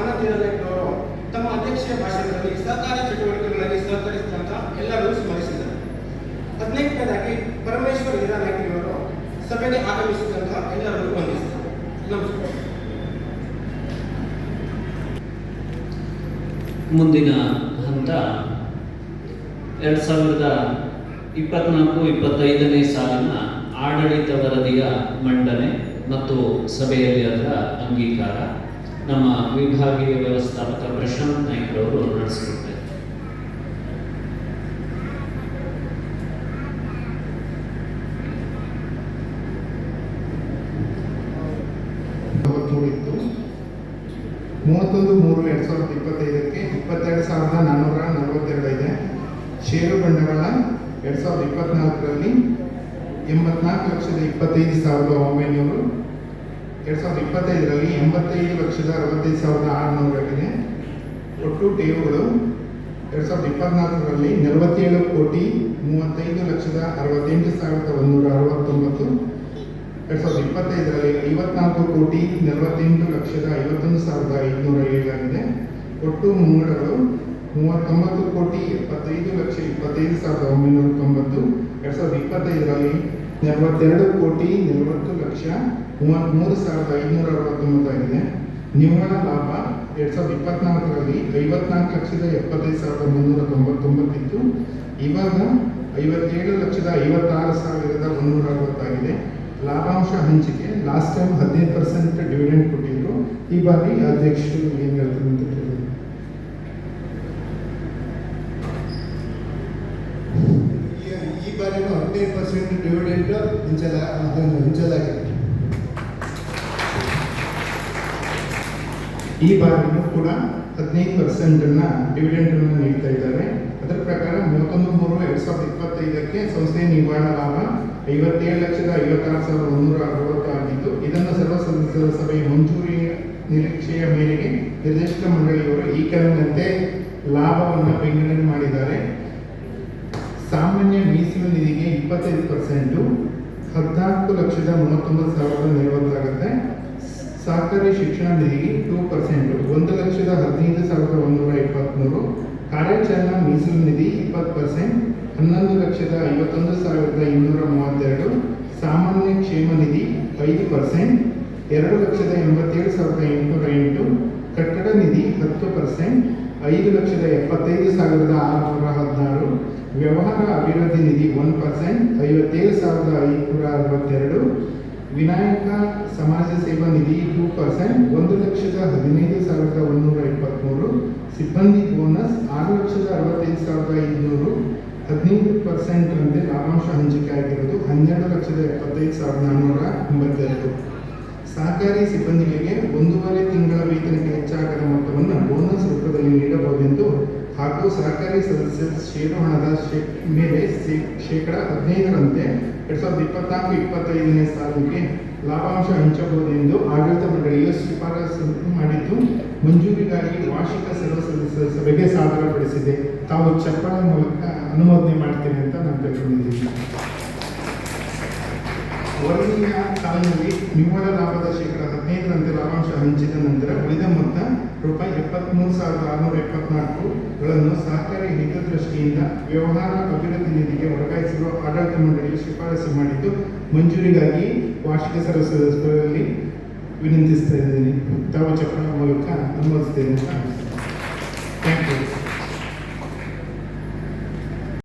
ಆನಂದ ತಮ್ಮ ಅಧ್ಯಕ್ಷೀಯ ಭಾಷಣದಲ್ಲಿ ಸರ್ಕಾರಿ ಚಟುವಟಿಕೆಗಳಲ್ಲಿ ಸಹಕರಿಸಿದಂತ ಎಲ್ಲರೂ ಸ್ಮರಿಸಿದರು. ಹದಿನೆಂಟನೇದಾಗಿ ಪರಮೇಶ್ವರ ಹಿರಾನಾಯ್ಕಿಯವರು ಸಭೆಗೆ ಆಗಮಿಸಿದಂತಹ ಎಲ್ಲರನ್ನು ವಂದಿಸಿದರು. ನಮಸ್ಕಾರ. ಮುಂದಿನ ಹಂತ ಎರಡ್ ಸಾವಿರದ ಇಪ್ಪತ್ನಾಲ್ಕು, ಇಪ್ಪತ್ತೈದನೇ ಸಾಲಿನ ಆಡಳಿತ ವರದಿಯ ಮಂಡನೆ ಮತ್ತು ಸಭೆಯಲ್ಲಿ ಅದರ ಅಂಗೀಕಾರ. ನಮ್ಮ ವಿಭಾಗೀಯ ವ್ಯವಸ್ಥಾಪಕ ಪ್ರಶಾಂತ್ ನಾಯ್ಕರವರು ನಡೆಸಿಕೊಡ್ತಾರೆ ಮೂವತ್ತ್ಮೂರು ಇತ್ತು ಮೂವತ್ತೊಂದು, ಮೂರು, ಎರಡು ಸಾವಿರದ ಇಪ್ಪತ್ತೈದಕ್ಕೆ ಇಪ್ಪತ್ತೆರಡು ಸಾವಿರದ ನಾನ್ನೂರ ನಲವತ್ತೆರಡು ಇದೆ. ಷೇರು ಬಂಡವಾಳ ಎರಡು ಸಾವಿರದ ಇಪ್ಪತ್ನಾಲ್ಕರಲ್ಲಿ ಎಂಬತ್ನಾಲ್ಕು ಲಕ್ಷದ ಇಪ್ಪತ್ತೈದು ಸಾವಿರದ ಒಂಬೈನೂರು. ಎರಡು ಸಾವಿರದ ಇಪ್ಪತ್ತೈದರಲ್ಲಿ ಎಂಬತ್ತೈದು ಲಕ್ಷದ ಅರವತ್ತೈದು ಸಾವಿರದ ಆರುನೂರಾಗಿದೆ ಒಟ್ಟು ಠೇವುಗಳು ಎರಡು ಸಾವಿರದ ಇಪ್ಪತ್ನಾಲ್ಕರಲ್ಲಿ ನಲವತ್ತೇಳು ಕೋಟಿ ಮೂವತ್ತೈದು ಲಕ್ಷದ ಅರವತ್ತೆಂಟು ಸಾವಿರದ ಒಂದೂರ ಅರವತ್ತೊಂಬತ್ತು. ಎರಡು ಸಾವಿರದ ಇಪ್ಪತ್ತೈದರಲ್ಲಿ ಐವತ್ನಾಲ್ಕು ಕೋಟಿ ನಲವತ್ತೆಂಟು ಲಕ್ಷದ ಐವತ್ತೊಂದು ಸಾವಿರದ ಐದುನೂರ ಏಳಾಗಿದೆ ಒಟ್ಟು ಮುಂಗಡಗಳು ಮೂವತ್ತೊಂಬತ್ತು ಕೋಟಿ ಎಪ್ಪತ್ತೈದು ಲಕ್ಷ ಇಪ್ಪತ್ತೈದು ಸಾವಿರದ ಒಂಬೈನೂರ ತೊಂಬತ್ತು. ಎರಡು ಸಾವಿರದ ಇಪ್ಪತ್ತೈದರಲ್ಲಿ ನಲವತ್ತೆರಡು ಕೋಟಿ ನಲವತ್ತು ಲಕ್ಷ ಮೂವತ್ತ್ಮೂರು ಸಾವಿರದ ಐದುನೂರ ಅರವತ್ತೊಂಬತ್ತಾಗಿದೆ ನಿವ್ವಳ ಲಾಭ ಎರಡು ಸಾವಿರದ ಇಪ್ಪತ್ನಾಲ್ಕರಲ್ಲಿ ಐವತ್ನಾಲ್ಕು ಲಕ್ಷದ ಎಪ್ಪತ್ತೈದು ಸಾವಿರದ ಮುನ್ನೂರ ತೊಂಬತ್ತೊಂಬತ್ತಿತ್ತು. ಇವಾಗ ಐವತ್ತೇಳು ಲಕ್ಷದ ಐವತ್ತಾರು ಸಾವಿರದ ಮುನ್ನೂರ ಅರವತ್ತಾಗಿದೆ ಲಾಭಾಂಶ ಹಂಚಿಕೆ ಲಾಸ್ಟ್ ಟೈಮ್ ಹದಿನೈದು ಪರ್ಸೆಂಟ್ ಡಿವಿಡೆಂಡ್ ಕೊಟ್ಟಿದ್ರು. ಈ ಬಾರಿ ಅಧ್ಯಕ್ಷರು ಏನು ಹೇಳ್ತಾರೆ ಅಂತ ಕೇಳಿ ಈ- ಈ ಬಾರಿನೂ ಹದಿನೈದು ಪರ್ಸೆಂಟ್ ಡಿವಿಡೆಂಟ್ ಹಂಚಲ ಅದನ್ನು ಈ ಬಾರಿನೂ ಕೂಡ ಹದಿನೈದು ಪರ್ಸೆಂಟ್ನ ಡಿವಿಡೆಂಡ್ ಅನ್ನು ನೀಡ್ತಾ ಇದ್ದಾರೆ. ಅದರ ಪ್ರಕಾರ ಮೂವತ್ತೊಂದು ಮೂರು ಎರಡ್ ಸಾವಿರದ ಇಪ್ಪತ್ತೈದಕ್ಕೆ ಸಂಸ್ಥೆಯ ನಿರ್ವಹಣ ಲಾಭ ಐವತ್ತೇಳು ಲಕ್ಷದ ಐವತ್ತಾರು ಸಾವಿರದ ಮುನ್ನೂರ ಅರವತ್ತು ಆಗಿದ್ದು, ಇದನ್ನು ಸರ್ವ ಸದಸ್ಯರ ಸಭೆಯ ಮಂಜೂರಿ ನಿರೀಕ್ಷೆಯ ಮೇರೆಗೆ ನಿರ್ದೇಶಕ ಮಂಡಳಿಯವರು ಈ ಕೆಳಗಿನಂತೆ ಲಾಭವನ್ನು ವಿಂಗಡಣೆ ಮಾಡಿದ್ದಾರೆ. ಸಾಮಾನ್ಯ ಮೀಸಲು ನಿಧಿಗೆ ಇಪ್ಪತ್ತೈದು ಪರ್ಸೆಂಟು ಹದಿನಾಲ್ಕು ಲಕ್ಷದ ಮೂವತ್ತೊಂಬತ್ತು ಸಾವಿರದ ನಲವತ್ತಾಗುತ್ತೆ ಸಹಕಾರಿ ಶಿಕ್ಷಣ ನಿಧಿಗೆ ಟೂ ಪರ್ಸೆಂಟು ಒಂದು ಲಕ್ಷದ ಹದಿನೈದು ಸಾವಿರದ ಒಂದೂರ ಇಪ್ಪತ್ತ್ಮೂರು ಕಾರ್ಯಾಚರಣಾ ಮೀಸಲು ನಿಧಿ ಇಪ್ಪತ್ತು ಪರ್ಸೆಂಟ್ ಹನ್ನೊಂದು ಲಕ್ಷದ ಐವತ್ತೊಂದು ಸಾವಿರದ ಇನ್ನೂರ ಮೂವತ್ತೆರಡು. ಸಾಮಾನ್ಯ ಕ್ಷೇಮ ನಿಧಿ ಐದು ಪರ್ಸೆಂಟ್ ಎರಡು ಲಕ್ಷದ ಎಂಬತ್ತೇಳು ಸಾವಿರದ ಎಂಟುನೂರ ಎಂಟು. ಕಟ್ಟಡ ನಿಧಿ ಹತ್ತು ಪರ್ಸೆಂಟ್ ಐದು ಲಕ್ಷದ ಎಪ್ಪತ್ತೈದು ಸಾವಿರದ ಆರುನೂರ ಹದಿನಾರು ವ್ಯವಹಾರ ಅಭಿವೃದ್ಧಿ ನಿಧಿ ಒನ್ ಪರ್ಸೆಂಟ್ ಐವತ್ತೇಳು ಸಾವಿರದ ಐನೂರ ಅರವತ್ತೆರಡು, ವಿನಾಯಕ ಸಮಾಜ ಸೇವಾ ನಿಧಿ ಟೂ ಪರ್ಸೆಂಟ್ ಒಂದು ಲಕ್ಷದ ಹದಿನೈದು ಸಾವಿರದ ಒಂದೂರ ಇಪ್ಪತ್ತ್ಮೂರು ಸಿಬ್ಬಂದಿ ಬೋನಸ್ ಆರು ಲಕ್ಷದ ಅರವತ್ತೈದು ಸಾವಿರದ ಐದುನೂರು ಹದಿನೈದು ಪರ್ಸೆಂಟ್ ಅಂದರೆ ಲಾಭಾಂಶ ಹಂಚಿಕೆ ಆಗಿರೋದು ಹನ್ನೆರಡು ಲಕ್ಷದ ಎಪ್ಪತ್ತೈದು ಸಾವಿರದ ನಾನ್ನೂರ ಎಂಬತ್ತೆರಡು. ಸಹಕಾರಿ ಸಿಬ್ಬಂದಿಗಳಿಗೆ ಒಂದೂವರೆ ತಿಂಗಳ ವೇತನಕ್ಕೆ ಹೆಚ್ಚಾಗದ ಮೊತ್ತವನ್ನು ಬೋನಸ್ ರೂಪದಲ್ಲಿ ನೀಡಬಹುದೆಂದು ಹಾಗೂ ಸಹಕಾರಿ ಸದಸ್ಯರ ಷೇರು ಹಣದ ಶೇ, ಮೇಲೆ ಶೇಕಡಾ ಹದಿನೈದರಂತೆ ಎರಡ್ ಸಾವಿರದ ಇಪ್ಪತ್ನಾಲ್ಕು, ಇಪ್ಪತ್ತೈದನೇ ಸಾಲಿಗೆ ಲಾಭಾಂಶ ಹಂಚಬಹುದೆಂದು ಆಡಳಿತ ಮಂಡಳಿಯು ಶಿಫಾರಸು ಮಾಡಿದ್ದು, ಮಂಜೂರಿಗಾಗಿ ವಾರ್ಷಿಕ ಸರ್ವ ಸದಸ್ಯರ ಸಭೆಗೆ ಸಾದರಪಡಿಸಿದೆ. ತಾವು ಚಪ್ಪಾಳೆ ಮೂಲಕ ಅನುಮೋದನೆ ಮಾಡ್ತೇನೆ ಅಂತ ನಾನು ತಿಳ್ಕೊಂಡಿದ್ದೀನಿ. ವರದಿಯ ಸಾಲಿನಲ್ಲಿ ನಿವ್ವಳ ಲಾಭದ ಶೇಕಡ ಹದಿನೈದರಂತೆ ಲಾಭಾಂಶ ಹಂಚಿದ ಆರುನೂರ ಗಳನ್ನು ಸಹಕಾರಿ ಹಿತದೃಷ್ಟಿಯಿಂದ ವ್ಯವಹಾರ ಅಭಿವೃದ್ಧಿ ನಿಧಿಗೆ ವರ್ಗಾಯಿಸಿರುವ ಆಡಳಿತ ಮಂಡಳಿಯು ಶಿಫಾರಸು ಮಾಡಿದ್ದು, ಮಂಜೂರಿಗಾಗಿ ವಾರ್ಷಿಕ ಸರ್ವ ಸದಸ್ಯರಲ್ಲಿ ವಿನಂತಿಸ್ತಾ ಇದ್ದೀನಿ. ತಾವು ಚಕ್ರ ಮೂಲಕ ಅನುಮೋದಿಸ್ತೇನೆ ಥ್ಯಾಂಕ್ ಯು